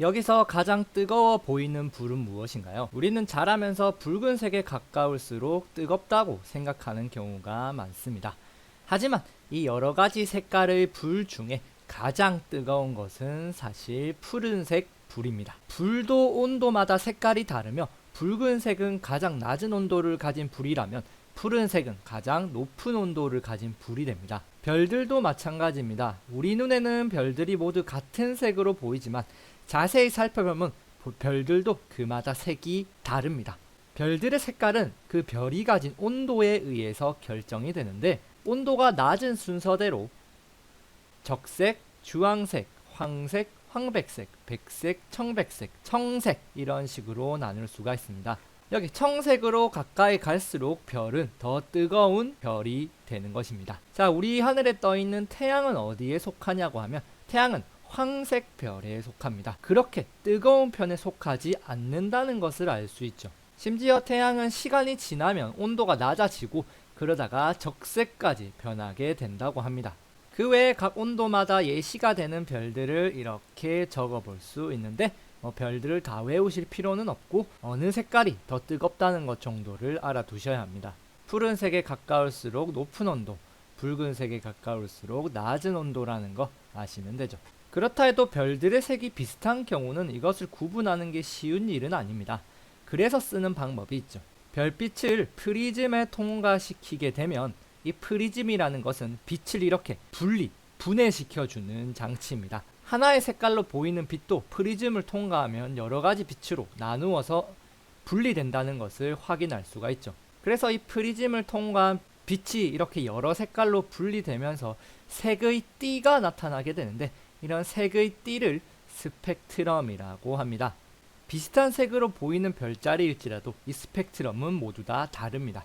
여기서 가장 뜨거워 보이는 불은 무엇인가요? 우리는 자라면서 붉은색에 가까울수록 뜨겁다고 생각하는 경우가 많습니다. 하지만 이 여러 가지 색깔의 불 중에 가장 뜨거운 것은 사실 푸른색 불입니다. 불도 온도마다 색깔이 다르며 붉은색은 가장 낮은 온도를 가진 불이라면 푸른색은 가장 높은 온도를 가진 불이 됩니다. 별들도 마찬가지입니다. 우리 눈에는 별들이 모두 같은 색으로 보이지만 자세히 살펴보면 보- 별들도 그마다 색이 다릅니다. 별들의 색깔은 그 별이 가진 온도에 의해서 결정이 되는데 온도가 낮은 순서대로 적색, 주황색, 황색, 황백색, 백색, 청백색, 청색 이런 식으로 나눌 수가 있습니다. 여기 청색으로 가까이 갈수록 별은 더 뜨거운 별이 되는 것입니다. 자, 우리 하늘에 떠 있는 태양은 어디에 속하냐고 하면 태양은 황색 별에 속합니다. 그렇게 뜨거운 편에 속하지 않는다는 것을 알 수 있죠. 심지어 태양은 시간이 지나면 온도가 낮아지고 그러다가 적색까지 변하게 된다고 합니다. 그 외에 각 온도마다 예시가 되는 별들을 이렇게 적어 볼 수 있는데 뭐 별들을 다 외우실 필요는 없고 어느 색깔이 더 뜨겁다는 것 정도를 알아두셔야 합니다. 푸른색에 가까울수록 높은 온도, 붉은색에 가까울수록 낮은 온도라는 거 아시면 되죠. 그렇다 해도 별들의 색이 비슷한 경우는 이것을 구분하는 게 쉬운 일은 아닙니다. 그래서 쓰는 방법이 있죠. 별빛을 프리즘에 통과시키게 되면 이 프리즘이라는 것은 빛을 이렇게 분리, 분해시켜주는 장치입니다. 하나의 색깔로 보이는 빛도 프리즘을 통과하면 여러 가지 빛으로 나누어서 분리된다는 것을 확인할 수가 있죠. 그래서 이 프리즘을 통과한 빛이 이렇게 여러 색깔로 분리되면서 색의 띠가 나타나게 되는데 이런 색의 띠를 스펙트럼이라고 합니다. 비슷한 색으로 보이는 별자리일지라도 이 스펙트럼은 모두 다 다릅니다.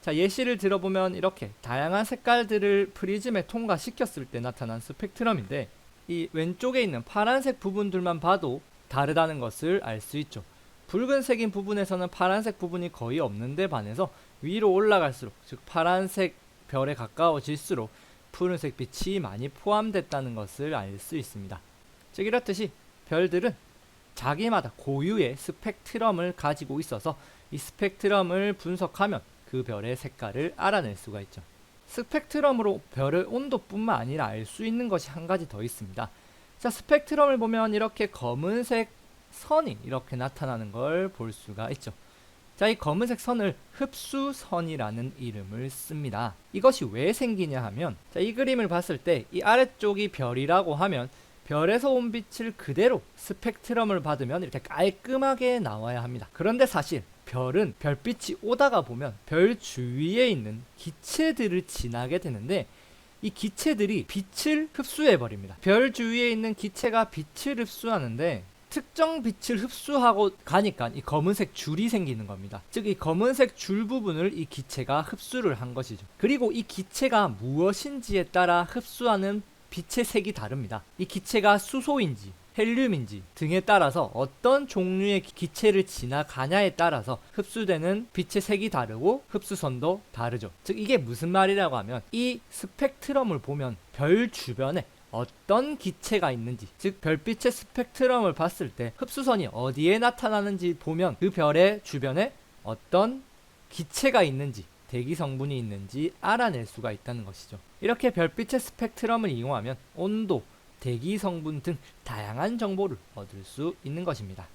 자, 예시를 들어보면 이렇게 다양한 색깔들을 프리즘에 통과시켰을 때 나타난 스펙트럼인데 이 왼쪽에 있는 파란색 부분들만 봐도 다르다는 것을 알 수 있죠. 붉은색인 부분에서는 파란색 부분이 거의 없는데 반해서 위로 올라갈수록 즉 파란색 별에 가까워질수록 푸른색 빛이 많이 포함됐다는 것을 알 수 있습니다. 즉 이렇듯이 별들은 자기마다 고유의 스펙트럼을 가지고 있어서 이 스펙트럼을 분석하면 그 별의 색깔을 알아낼 수가 있죠. 스펙트럼으로 별의 온도뿐만 아니라 알 수 있는 것이 한 가지 더 있습니다. 자, 스펙트럼을 보면 이렇게 검은색 선이 이렇게 나타나는 걸 볼 수가 있죠. 자, 이 검은색 선을 흡수선이라는 이름을 씁니다. 이것이 왜 생기냐 하면, 자, 이 그림을 봤을 때 이 아래쪽이 별이라고 하면 별에서 온 빛을 그대로 스펙트럼을 받으면 이렇게 깔끔하게 나와야 합니다. 그런데 사실 별은 별빛이 오다가 보면 별 주위에 있는 기체들을 지나게 되는데 이 기체들이 빛을 흡수해 버립니다. 별 주위에 있는 기체가 빛을 흡수하는데 특정 빛을 흡수하고 가니까 이 검은색 줄이 생기는 겁니다. 즉 이 검은색 줄 부분을 이 기체가 흡수를 한 것이죠. 그리고 이 기체가 무엇인지에 따라 흡수하는 빛의 색이 다릅니다. 이 기체가 수소인지 헬륨인지 등에 따라서 어떤 종류의 기- 기체를 지나가냐에 따라서 흡수되는 빛의 색이 다르고 흡수선도 다르죠. 즉 이게 무슨 말이라고 하면 이 스펙트럼을 보면 별 주변에 어떤 기체가 있는지 즉 별빛의 스펙트럼을 봤을 때 흡수선이 어디에 나타나는지 보면 그 별의 주변에 어떤 기체가 있는지 대기 성분이 있는지 알아낼 수가 있다는 것이죠. 이렇게 별빛의 스펙트럼을 이용하면 온도, 대기 성분 등 다양한 정보를 얻을 수 있는 것입니다.